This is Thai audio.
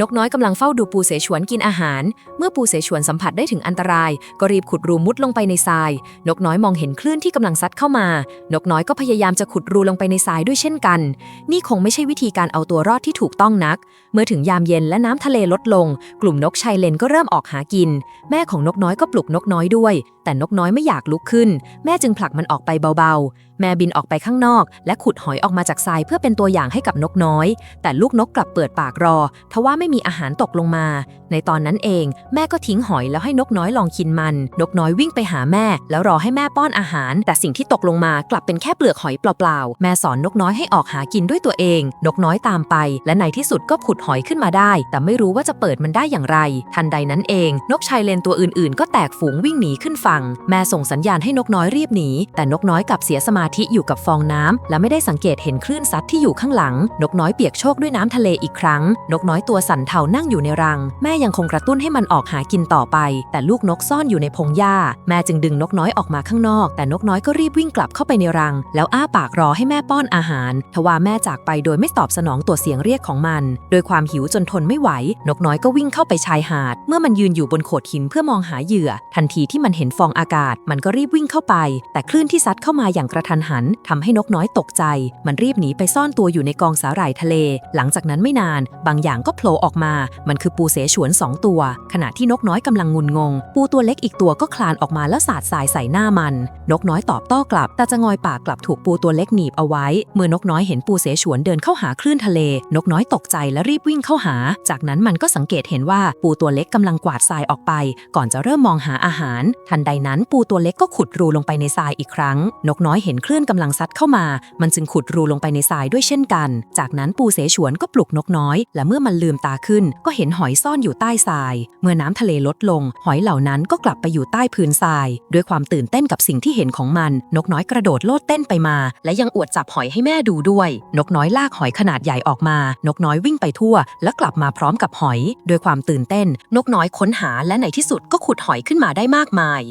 นกน้อยกำลังเฝ้าดูปูเสฉวนกินอาหาร เมื่อปูเสฉวนสัมผัสได้ถึงอันตราย ก็รีบขุดรูมุดลงไปในทราย นกน้อยมองเห็นคลื่นที่กำลังซัดเข้ามา นกน้อยก็พยายามจะขุดรูลงไปในทรายด้วยเช่นกัน นี่คงไม่ใช่วิธีการเอาตัวรอดที่ถูกต้องนัก เมื่อถึงยามเย็นและน้ำทะเลลดลง กลุ่มนกชายเลนก็เริ่มออกหากิน แม่ของนกน้อยก็ปลุกนกน้อยด้วย แต่นกน้อยไม่อยากลุกขึ้น แม่จึงผลักมันออกไปเบาๆ แม่บินออกไปข้างนอก และขุดหอยออกมาจากทรายเพื่อเป็นตัวอย่างให้กับนกน้อย แต่ลูกนกกลับเปิดปากรอทว่าไม่มีอาหารตกลงมา ในตอนนั้นเองแม่ก็ทิ้งหอยแล้วให้นกน้อยลองกินมัน นกน้อยวิ่งไปหาแม่ แล้วรอให้แม่ป้อนอาหาร แต่สิ่งที่ตกลงมากลับเป็นแค่เปลือกหอยเปล่าๆ แม่สอนนกน้อยให้ออกหากินด้วยตัวเอง นกน้อยตามไป และในที่สุดก็ขุดหอยขึ้นมาได้ แต่ไม่รู้ว่าจะเปิดมันได้อย่างไร ทันใดนั้นเอง นกชายเลนตัวอื่นๆ ก็แตกฝูงวิ่งหนีขึ้นฝั่ง แม่ส่งสัญญาณให้นกน้อยรีบหนี แต่นกน้อยกลับเสียสมาธิอยู่กับฟองน้ำและไม่ได้สังเกตเห็นคลื่นซัดที่อยู่ข้างหลัง นกน้อยเปียกโชกด้วยน้ำทะเลอีกครั้ง นกน้อยตัวสั่นเทานั่งอยู่ในรัง แม่ยังคงกระตุ้นให้มันออกหากินต่อไป แต่ลูกนกซ่อนอยู่ในพงหญ้า แม่จึงดึงนกน้อยออกมาข้างนอก แต่นกน้อยก็รีบวิ่งกลับเข้าไปในรัง แล้วอ้าปากรอให้แม่ป้อนอาหาร ทว่าแม่จากไปโดยไม่ตอบสนองตัวเสียงเรียกของมัน โดยความหิวจนทนไม่ไหว นกน้อยก็วิ่งเข้าไปชายหาด เมื่อมันยืนอยู่บนโขดหินเพื่อมองหาเหยื่อ ทันทีที่มันเห็นฟองอากาศ มันก็รีบวิ่งเข้าไป แต่คลื่นที่ซัดเข้ามาอย่างกระทันหันทำให้นกน้อยตกใจ มันรีบหนีไปซ่อนตัวอยู่ในกองสาหร่ายทะเล หลังจากนั้นไม่นาน บางอย่างก็โผล่ออกมา มันคือปูเสฉวนสองตัว ขณะที่นกน้อยกำลังงุนงง ปูตัวเล็กอีกตัวก็คลานออกมาแล้วสาดทรายใส่หน้ามัน นกน้อยตอบโต้กลับ แต่จะงอยปากกลับถูกปูตัวเล็กหนีบเอาไว้ เมื่อนกน้อยเห็นปูเสฉวนเดินเข้าหาคลื่นทะเล นกน้อยตกใจและรีบวิ่งเข้าหา จากนั้นมันก็สังเกตเห็นว่าปูตัวเล็กกำลังกวาดทรายออกไป ก่อนจะเริ่มมองหาอาหาร ทันใดนั้นปูตัวเล็กก็ขุดรูลงไปในทรายอีกครั้ง นกน้อยเห็นคลื่นกำลังซัดเข้ามา มันจึงขุดรูลงไปในทรายด้วยเช่นกัน จากนั้นปูเสฉวนก็ปลุกนกน้อย และเมื่อมันลืมตาขึ้น ก็เห็นหอยซ่อนอยู่ใต้ทราย เมื่อน้ำทะเลลดลง หอยเหล่านั้นก็กลับไปอยู่ใต้พื้นทราย ด้วยความตื่นเต้นกับสิ่งที่เห็นของมัน นกน้อยกระโดดโลดเต้นไปมา และยังอวดจับหอยให้แม่ดูด้วย นกน้อยลากหอยขนาดใหญ่ออกมา นกน้อยวิ่งไปทั่ว และกลับมาพร้อมกับหอย ด้วยความตื่นเต้น นกน้อยค้นหาและในที่สุดก็ขุดหอยขึ้นมาได้มากมาย